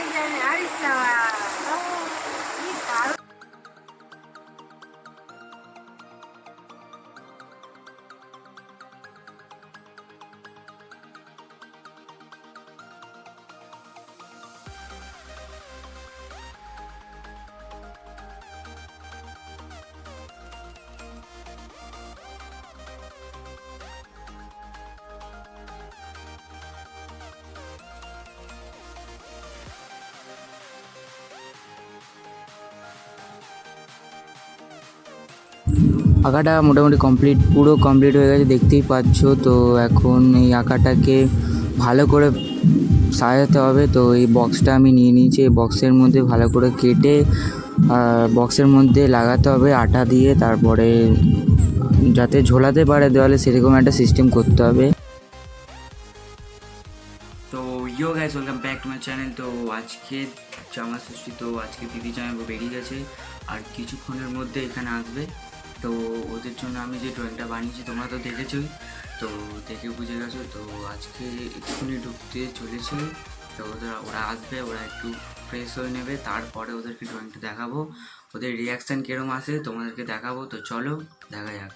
Ayan, Arisa. আঁকাটা মোটামুটি complete পুরো কমপ্লিট হয়ে গেছে, দেখতেই পাচ্ছ। তো এখন এই আঁকাটাকে ভালো করে সাজাতে হবে। তো এই বক্সটা আমি নিয়ে নিয়েছি, এই বক্সের মধ্যে ভালো করে কেটে বক্সের মধ্যে লাগাতে হবে আটা দিয়ে। তারপরে যাতে ঝোলাতে পারে দেওয়ালে, সেরকম একটা সিস্টেম করতে হবে। তো yo guys welcome back to my channel তো আজকে জামা ষষ্ঠী, তো আজকে দিদি জামা বেরিয়ে গেছে। আর কিছুক্ষণের মধ্যে এখানে আসবে। তো ওদের জন্য আমি যে ড্রয়িংটা বানিয়েছি তোমরা তো দেখেছোই। তো দেখে বুঝে গেছো তো আজকে এক্ষুনি ঢুকতে চলেছে। তো ওদের ওরা আসবে ওরা একটু ফ্রেশ হয়ে নেবে তারপরে ওদেরকে ড্রয়িংটা দেখাবো। ওদের রিয়াকশান কীরকম আসে তোমাদেরকে দেখাবো। তো চলো দেখা যাক।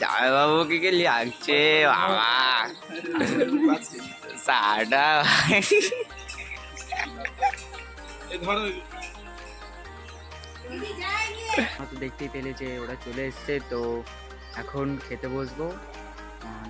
জামাইবাবু কি কে লাগছে? বাবা। সাটা তো দেখতেই পেলে যে ওরা চলে এসছে তো এখন খেতে বসবো।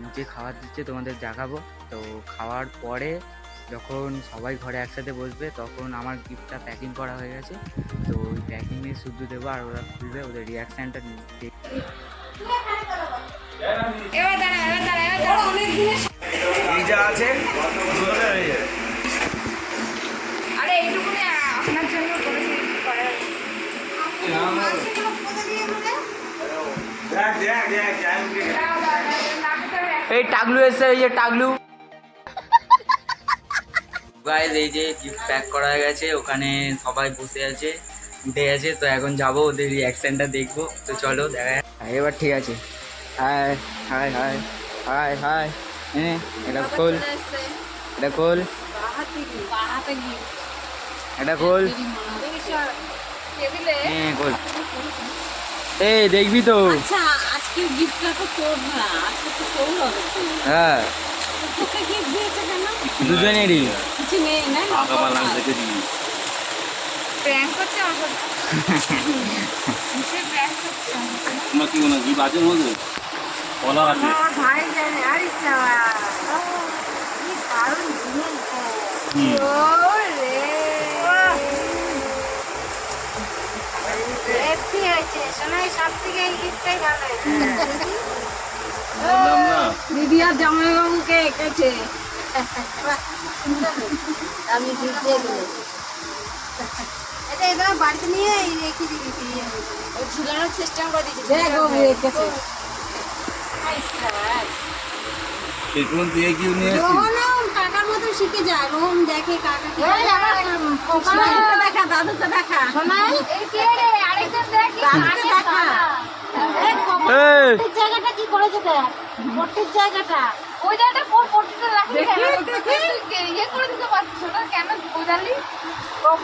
নিচে খাবার দিচ্ছে তোমাদের জাগাবো তো খাওয়ার পরে যখন সবাই ঘরে একসাথে বসবে তখন আমার গিফটটা প্যাকিং করা হয়ে গেছে। তো ওই প্যাকিংয়ে শুদ্ধ দেবো আর ওরা খুলবে ওদের রিয়াকশানটা এবার দাঁড়া এবার দাঁড়া এবার দাঁড়া। অনেক দিনের যা আছে? দুজনে যাবে আরে এইটুকুনি আপনার জন্য করেছি করা দেখ দেখ দেখ জায়গাকে এই টাগলু এসছে এই যে টাগলু। গাইজ এই যে গিফট প্যাক করা গেছে ওখানে সবাই বসে আছে। উঠে আছে তো এখন যাব ওদের রিয়াকশনটা দেখব। তো চলো দেখা হ্যাঁ, এবার ঠিক আছে। Hi hi hi hi hi হ্যাঁ এটা খোল। এটা খোল। এটা খোল। হ্যাঁ খোল। এই দেখবি তো। আচ্ছা আজকে গিফটটা তো তোর না আজকে তো তোর হবে। হ্যাঁ। দুজনেরই। কিছু নেই না? প্র্যাঙ্ক করছে আমার সাথে সে প্র্যাঙ্ক করছে তোমার কি মনে হয় মধ্যে কলা আছে। দারুণ জিনিস হয়েছে সব থেকে এই গিফটটাই ভালো। দিদি আর জামাইবাবুকে এঁকেছে। আমি গিফট দিয়ে দিলাম এবার বাড়িতে নিয়ে রেখে দিবি ঝুলানোর সিস্টেম করে দিচ্ছি। দেখ বাবু এঁকেছে ট্রিটমেন্ট দিয়ে কি নিয়ে এসেছিস কাকার মতো শিখে যায় রোহন দেখে কাকা দেখা দাদুকে দেখা। দাদুকে দেখা। জায়গাটা কি করেছে দেখ? পট্টির জায়গাটা। ওই জায়গাটা কোন পট্টিতে রাখলি কেন তুই ইয়ে করে দিতে পারছিস না কেন বোঝালি কপালে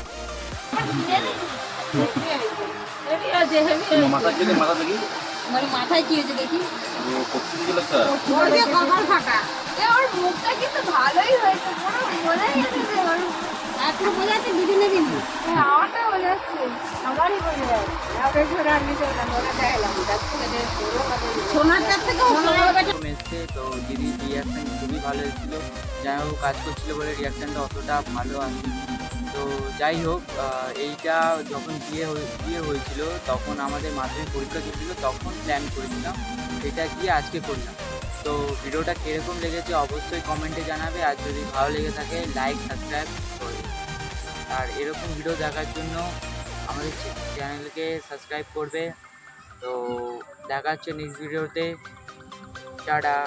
মাথায় কি হয়েছে দেখি? কপাল এ, ওর মুখটা কিন্তু ভালোই হয়েছে বোঝাই ওর একটু দিদি আমারই বোঝা যাচ্ছে। এসছে তো দিদির রিয়াকশান খুবই ভালো এসেছিল। যাই হোক কাজ করছিল বলে রিয়াকশানটা অতটা ভালো আসেনি। তো যাই হোক এইটা যখন বিয়ে বিয়ে হয়েছিল, তখন আমাদের মাধ্যমিক পরীক্ষা চলছিল তখন প্ল্যান করেছিলাম এটা গিয়ে আজকে করলাম। তো ভিডিওটা কীরকম লেগেছে অবশ্যই কমেন্টে জানাবে। আর যদি ভালো লেগে থাকে লাইক সাবস্ক্রাইব করবে আর এরকম ভিডিও দেখার জন্য আমাদের চ্যানেলকে সাবস্ক্রাইব করবে। তো দেখা হচ্ছে নেক্সট ভিডিওতে টাটা।